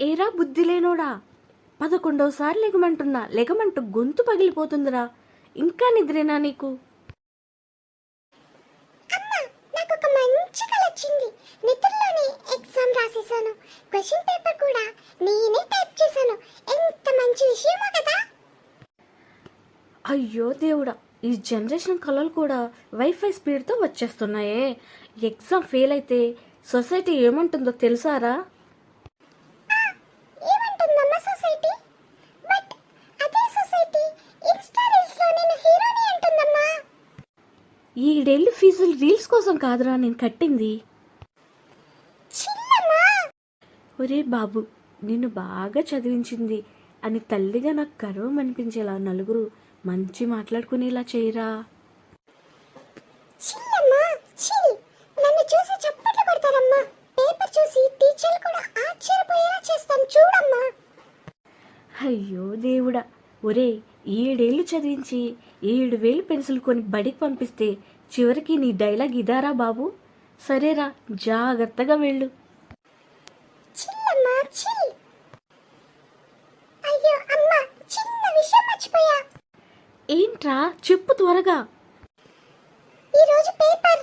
ఏరా బుద్ధి లేనోడా? పదకొండోసారి లెగమంటున్నా. లెగమంటూ గొంతు పగిలిపోతుందిరా. ఇంకా నిద్రేనా నీకు? అమ్మా నాకు ఒక మంచి కల వచ్చింది. నిద్రలోనే ఎగ్జామ్ రాసేసాను క్వశ్చన్ పేపర్ కూడా నేనే టైప్ చేశాను. ఎంత మంచి విషయమో కదా? అయ్యో దేవుడా ఈ జనరేషన్ కళలు కూడా వైఫై స్పీడ్తో వచ్చేస్తున్నాయే. ఎగ్జామ్ ఫెయిల్ అయితే సొసైటీ ఏమంటుందో తెలుసారా? ఈడేళ్ళు ఫీజులు రీల్స్ కోసం కాదురా నేను కట్టింది. ఒరే బాబు నిన్ను బాగా చదివించింది. అని తల్లిగా నాకు గర్వం అనిపించేలా నలుగురు మంచి మాట్లాడుకునేలా చేయరా. అయ్యో దేవుడా ఒరే ఏడేళ్ళు చదివించి ఏడు వేలు పెన్సిల్ కొని బడికి పంపిస్తే చివరికి నీ డైలాగ్ ఇదారా బాబు? సరేరా జాగ్రత్తగా వెళ్ళు. ఏంట్రా చెప్పు త్వరగా. ఈ రోజు పేపర్.